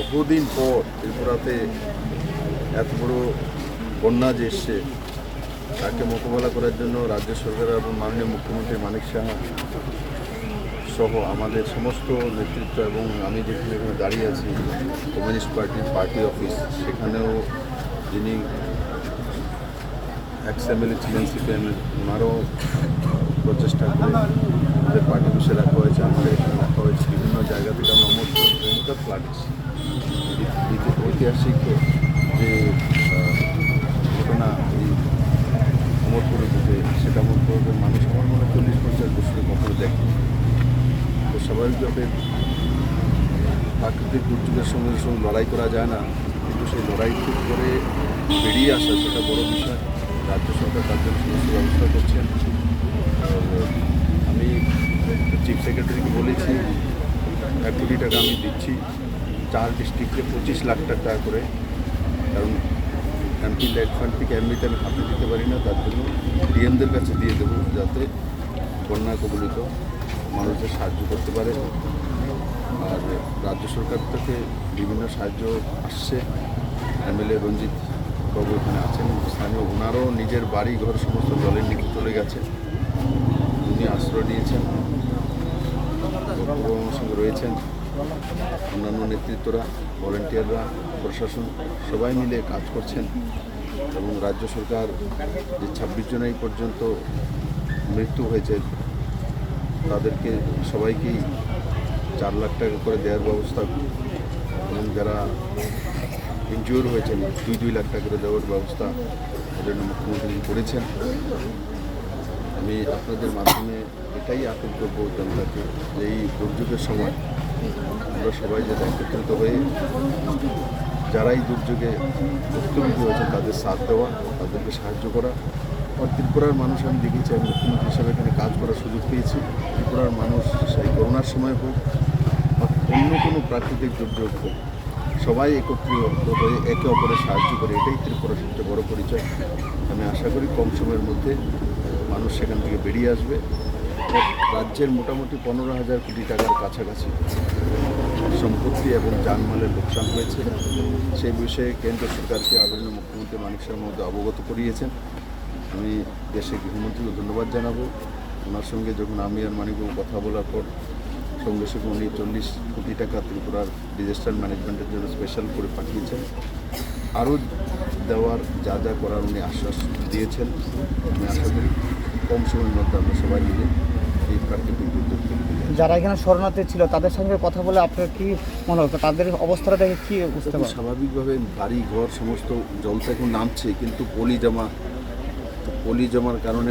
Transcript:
বহুদিন পর ত্রিপুরাতে এত বড় বন্যা যে এসছে, তাকে মোকাবেলা করার জন্য রাজ্য সরকার এবং মাননীয় মুখ্যমন্ত্রী মানিক সাহা সহ আমাদের সমস্ত নেতৃত্ব এবং আমি যেখানে এখানে দাঁড়িয়ে আছি, কমিউনিস্ট পার্টির পার্টি অফিস, সেখানেও যিনি এক্স এমএলএ ছিলেন, সিপিএম ওনারও প্রচেষ্টা করে আমাদের পার্টি অফিসে রাখা হয়েছে, আমাদের এখানে রাখা হয়েছে, বিভিন্ন জায়গা থেকে আমরা মোট ভয়ঙ্কর ফ্লাড ঐতিহাসিক যে ঘটনা এই অমরপুরে ঘটে সেটা অমরপুরের মানুষ আমার মনে চল্লিশ পঞ্চাশ বছরে কখনো দেখে তো স্বাভাবিকভাবে প্রাকৃতিক দুর্যোগের সঙ্গে সঙ্গে লড়াই করা যায় না, কিন্তু সেই লড়াই ঠিক করে বেরিয়ে আসা সেটা বড় বিষয়। রাজ্য সরকার তার জন্য সমস্ত ব্যবস্থা করছেন। আমি চিফ সেক্রেটারিকে বলেছি, এক কোটি টাকা আমি দিচ্ছি। চার ডিস্ট্রিক্টে পঁচিশ লাখ টাকা করে। কারণ এমপি লাইট ফান্ড থেকে এমনিতে আমি হাতে দিতে পারি না, তার জন্য ডিএমদের কাছে দিয়ে দেবো যাতে বন্যা কবলিত মানুষদের সাহায্য করতে পারে। আর রাজ্য সরকার থেকে বিভিন্ন সাহায্য আসছে। এমএলএ রঞ্জিত বাবু এখানে আছেন, স্থানীয় ওনারও নিজের বাড়ি ঘর সমস্ত জলের নিচে চলে গেছে। উনি আশ্রয় নিয়েছেন সঙ্গে রয়েছেন অন্যান্য নেতৃত্বরা ভলেন্টিয়াররা প্রশাসন সবাই মিলে কাজ করছেন এবং রাজ্য সরকার যে ছাব্বিশ জন এই পর্যন্ত মৃত্যু হয়েছে, তাদেরকে সবাইকেই চার লাখ টাকা করে দেওয়ার ব্যবস্থা এবং যারা ইনজিওর হয়েছেন, দুই দুই লাখ টাকা করে দেওয়ার ব্যবস্থা এজন্য মুখ্যমন্ত্রী করেছেন। আমি আপনাদের মাধ্যমে এটাই আপিল করব জনতাকে যে এই দুর্যোগের সময় আমরা সবাই যাতে একত্রিত হয়ে যারা এই দুর্যোগে ভুক্তভোগী হয়েছে তাদের সাথ দেওয়া, তাদেরকে সাহায্য করা। আর ত্রিপুরার মানুষ আমি দেখেছি, আমি মুখ্যমন্ত্রী হিসাবে এখানে কাজ করার সুযোগ পেয়েছি। ত্রিপুরার মানুষ সেই করোনার সময় হোক বা অন্য কোনো প্রাকৃতিক দুর্যোগ হোক, সবাই একত্রিত হয়ে একে অপরের সাহায্য করে, এটাই ত্রিপুরার সবচেয়ে বড় পরিচয়। আমি আশা করি কম সময়ের মধ্যে মানুষ সেখান থেকে বেরিয়ে আসবে। রাজ্যের মোটামুটি পনেরো হাজার কোটি টাকার কাছাকাছি সম্পত্তি এবং জানমালের লোকসান হয়েছে। সেই বিষয়ে কেন্দ্র সরকারকে আদরণীয় মুখ্যমন্ত্রী মানিক শর্মা অবগত করিয়েছেন। আমি দেশের গৃহমন্ত্রীকে ধন্যবাদ জানাব। ওনার সঙ্গে যখন আমি আর মানিকবাবু কথা বলার পর সঙ্গে সঙ্গে উনি চল্লিশ কোটি টাকা ত্রিপুরার ডিজাস্টার ম্যানেজমেন্টের জন্য স্পেশাল করে পাঠিয়েছেন। আরও দেওয়ার যা যা করার উনি আশ্বাস দিয়েছেন। আমি আশা করি কম সময়ের মধ্যে আমরা সবাই মিলে যারা এখানে শরণার্থী ছিল তাদের সঙ্গে কথা বলে আপনার কি মনে হতো তাদের অবস্থাটা দেখে কি বুঝতে পারবেন? স্বাভাবিকভাবে বাড়ি ঘর সমস্ত জল এখন নামছে কিন্তু পলি জমা তো পলি জমার কারণে